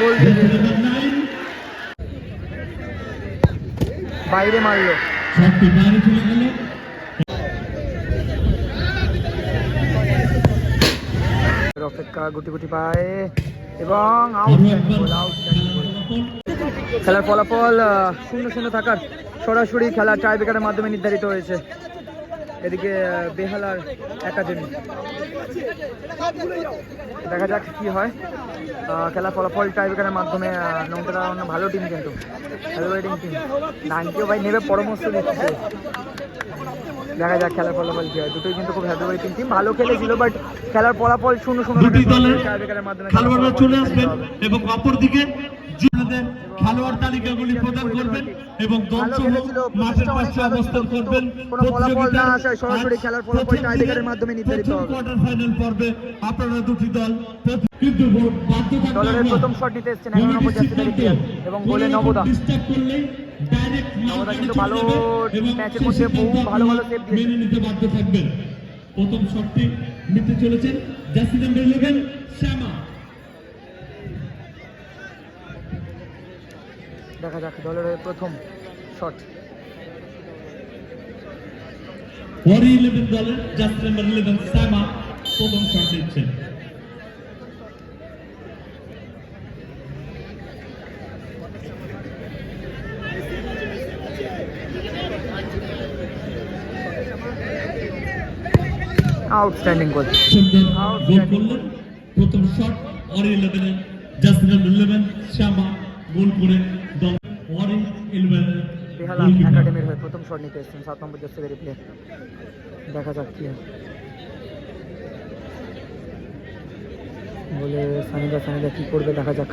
গোল দিয়ে বাইরে মারলো। অপেক্ষা গুটি গুটি পায় এবং খেলার ফলাফল শূন্য শূন্য থাকার সরাসরি খেলা টাইব্রেকারের মাধ্যমে নির্ধারিত হয়েছে। এদিকে বেহালার একাডেমি। দেখা যাক কি হয়। খেলার ফলাফল টাইব্রেকারের মাধ্যমে নৌকাটা ভালো টিম কিন্তু। হেলওয়েডিং টিম নাইনকেও ভাই নেবে পরামর্শ দিচ্ছে দেখা যাক খেলার ফলাফল কি হয়। দুটোই কিন্তু খুব হেলওয়েডিং টিম ভালো খেলেছিল বাট খেলার ফলাফল শূন্য শূন্য দুটি থাকার দলের টাইব্রেকারের মাধ্যমে চলে আসবেন এবং অপরদিকে খেলোয়াড় তালিকাগুলি প্রদান করবেন এবং দলসহ মাঠের পাশে অবস্থান করবেন কোয়ার্টার ফাইনাল পর্বে আপনারা দুটি দল কিন্তু দলের প্রথম শট নিতে এসছেন এগারো নম্বর এবং গোলে নবদা। ডিস্টার্ব করলে ডাইরেক্ট নবদা কিন্তু ভালো ম্যাচের সেই মধ্যে বহু ভালো ভালো সেভ মেনে নিতে বাধ্য থাকবেন। প্রথম শটটি নিতে চলেছেন জার্সি নাম্বার ইলেভেন শ্যামা। দেখা যাক দলের হয়ে প্রথম শট। ওয়ারি ইলেভেন দলের জার্সি নাম্বার ইলেভেন শ্যামা প্রথম শট নিচ্ছেন আউটস্ট্যান্ডিং গোল গোল করলেন। প্রথম শট ওয়ারি ইলেভেনের jersey number eleven Shyama goal করে ইলেভেন বেহালা একাডেমির হয়ে প্রথম শট নিতে এসছেন সাত নম্বর জার্সিধারী প্লেয়ার। দেখা যাক কি বলে সানিদা সানিদা কি করবে দেখা যাক।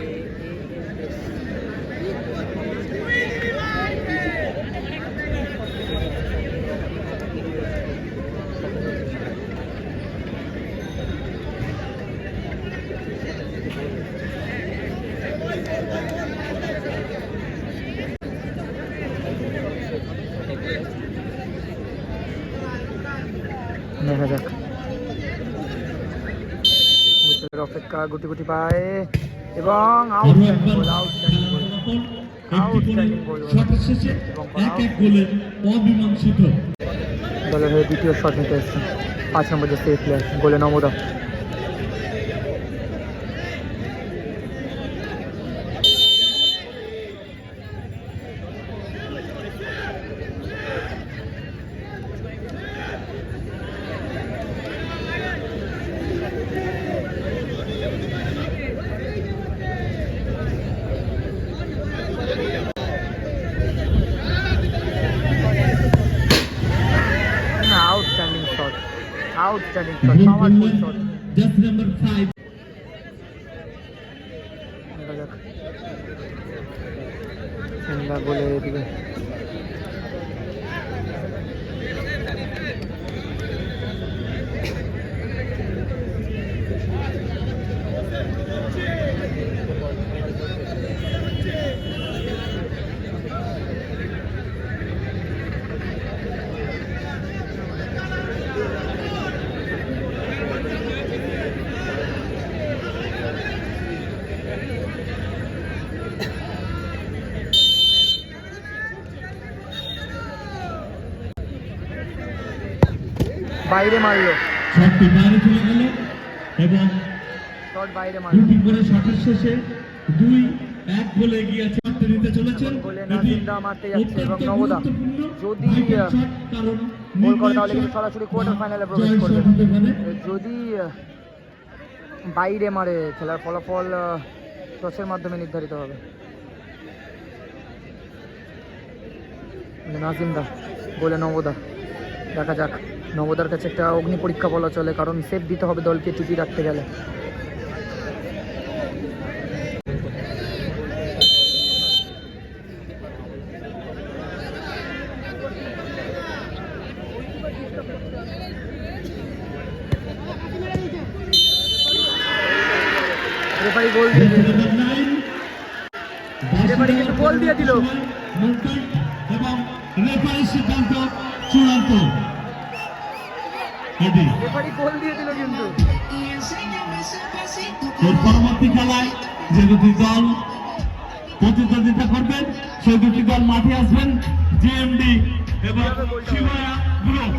দেখা যাক। অপেক্ষা গুটি গুটি পায় এবং দলের হয়ে দ্বিতীয় শট নিতে এসছেন পাঁচ নম্বর যে সেফ প্লেয়ার গোলে নমদা outstanding shot outstanding shot goal powerful করলেন নাম্বার ফাইভ দেখা যাক। সিমলা বলে এদিকে। বাইরে মারলো। শটটি বাইরে চলে গেল এবং শট বাইরে মারলো। দুটি করে শটের শেষে দুই এক গোলে এগিয়ে আছে শটটি নিতে চলেছেন। গোলে এটি নাজিমদা মারতে যাচ্ছে এবং নবদা। যদি, গোল করে তাহলে কিন্তু সরাসরি কোয়ার্টার ফাইনালে প্রবেশ করবে। যদি বাইরে মারে খেলার ফলাফল টসের মাধ্যমে নির্ধারিত হবে। নাজিমদা গোলে নবদা দেখা যাক নবদার কাছে একটা অগ্নি পরীক্ষা বলা চলে, কারণ সেফ দিতে হবে দলকে টিপি রাখতে গেলে রেফারি গোল দিয়ে। রেফারি। এবং রেফারির সিদ্ধান্ত চূড়ান্ত। এর পরবর্তী খেলায় যে দুটি দল প্রতিদ্বন্দ্বিতা করবেন সেই দুটি দল মাঠে আসবেন। জিএমডি এবং শিবায়া গ্রুপ